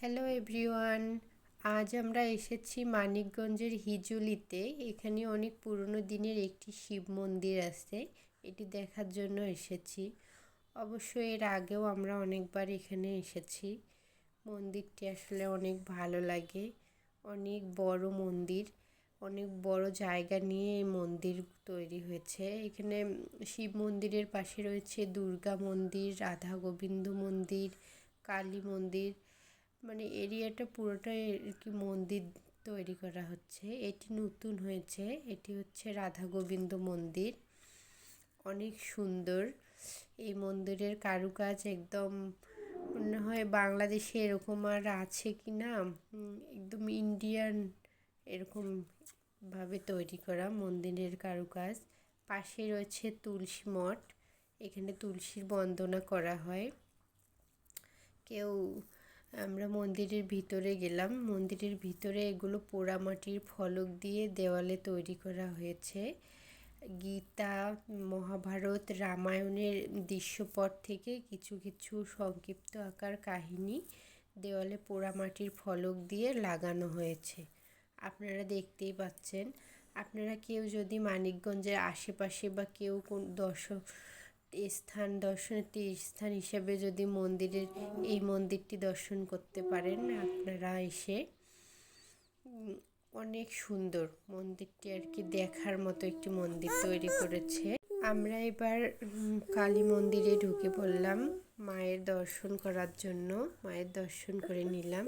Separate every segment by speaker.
Speaker 1: Hello everyone আজ আমরা এসেছি মানিকগঞ্জের হিজুলিতে। এখানে অনেক পুরনো দিনের একটি শিব মন্দির আছে। এটি দেখার জন্য এসেছি। অবশ্য এর আগেও আমরা অনেকবার এখানে এসেছি। মন্দিরটি আসলে অনেক ভালো লাগে। অনেক বড় মন্দির, অনেক বড় জায়গা নিয়ে এই মন্দির তৈরি হয়েছে। এখানে শিব মন্দিরের পাশে রয়েছে দুর্গা মন্দির, রাধা গোবিন্দ মন্দির, কালী মন্দির মানে এরিয়াটা পুরোটাই আর কি মন্দির তৈরি করা হচ্ছে। এটি নতুন হয়েছে। এটি হচ্ছে রাধা গোবিন্দ মন্দির। অনেক সুন্দর। এই মন্দিরের কারুকাজ একদম মনে হয় বাংলাদেশে এরকম আর আছে কি না একদম ইন্ডিয়ান এরকম ভাবে তৈরি করা মন্দিরের কারুকাজ। পাশে রয়েছে তুলসী মঠ। এখানে তুলসীর বন্দনা করা হয়। কেউ আমরা মন্দিরের ভিতরে গেলাম। মন্দিরের ভিতরে এগুলো পোড়ামাটির ফলক দিয়ে দেওয়ালে তৈরি করা হয়েছে। গীতা, মহাভারত, রামায়ণের দৃশ্যপট থেকে কিছু কিছু সংক্ষিপ্ত আকার কাহিনী দেওয়ালে পোড়ামাটির ফলক দিয়ে লাগানো হয়েছে। আপনারা দেখতেই পাচ্ছেন। আপনারা কেউ যদি মানিকগঞ্জের আশেপাশে বা কেউ কোন দর্শক স্থান দর্শনার্থী স্থান হিসাবে যদি মন্দিরের, এই মন্দিরটি দর্শন করতে পারেন আপনারা এসে। অনেক সুন্দর মন্দিরটি আর কি দেখার মতো একটি মন্দির তৈরি করেছে। আমরা এবার কালী মন্দিরে ঢুকে পড়লাম মায়ের দর্শন করার জন্য। মায়ের দর্শন করে নিলাম।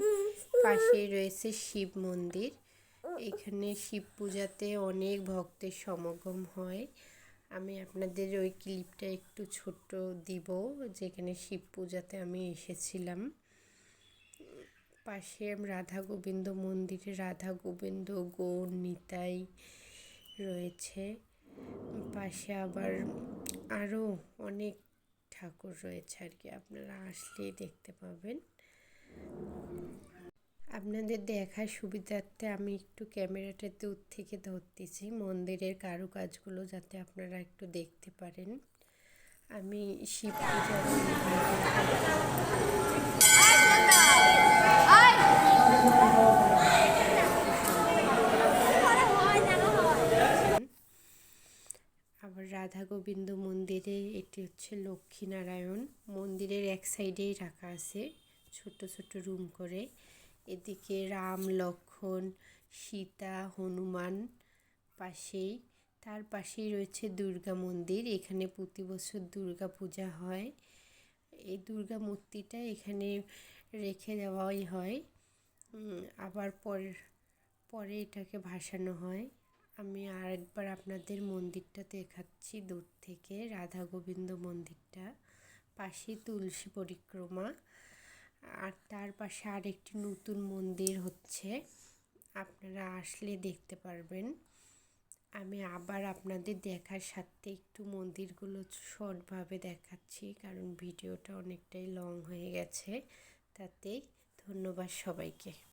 Speaker 1: পাশেই রয়েছে শিব মন্দির। এখানে শিব পূজাতে অনেক ভক্তের সমাগম হয়। আমি আপনাদের ওই ক্লিপটা একটু ছোট্ট দিব, যেখানে শিব পূজাতে আমি এসেছিলাম। পাশে রাধা গোবিন্দ মন্দিরে রাধা গোবিন্দ, গৌর, নিতাই রয়েছে। পাশে আবার আরও অনেক ঠাকুর রয়েছে আর কি, আপনারা আসলেই দেখতে পাবেন। আপনাদের দেখার সুবিধার্থে আমি একটু ক্যামেরাটা দূর থেকে ধরতেছি, মন্দিরের কারুকাজগুলো যাতে আপনারা একটু দেখতে পারেন। আমি শিব আবার রাধা গোবিন্দ মন্দিরে, এটি হচ্ছে লক্ষ্মীনারায়ণ। মন্দিরের এক সাইডেই রাখা আছে, ছোট ছোট রুম করে। এদিকে রাম লক্ষণ সীতা, হনুমান পাশেই, তার পাশেই রয়েছে দুর্গা মন্দির। এখানে প্রতি বছর দুর্গা পূজা হয়। এই দুর্গা মূর্তিটা এখানে রেখে দেওয়াই হয়। আবার পর, পরে এটাকে ভাসানো হয়। আমি আরেকবার আপনাদের মন্দিরটা দেখাচ্ছি দূর থেকে, রাধা গোবিন্দ মন্দিরটা। পাশে তুলসী পরিক্রমা। আর তার পাশে আরেকটি নতুন মন্দির হচ্ছে। আপনারা আসলে দেখতে পারবেন। আমি আবার আপনাদের দেখার সাথে একটু মন্দিরগুলো শর্টভাবে দেখাচ্ছি, কারণ ভিডিওটা অনেকটাই লং হয়ে গেছে। তাতেই ধন্যবাদ সবাইকে।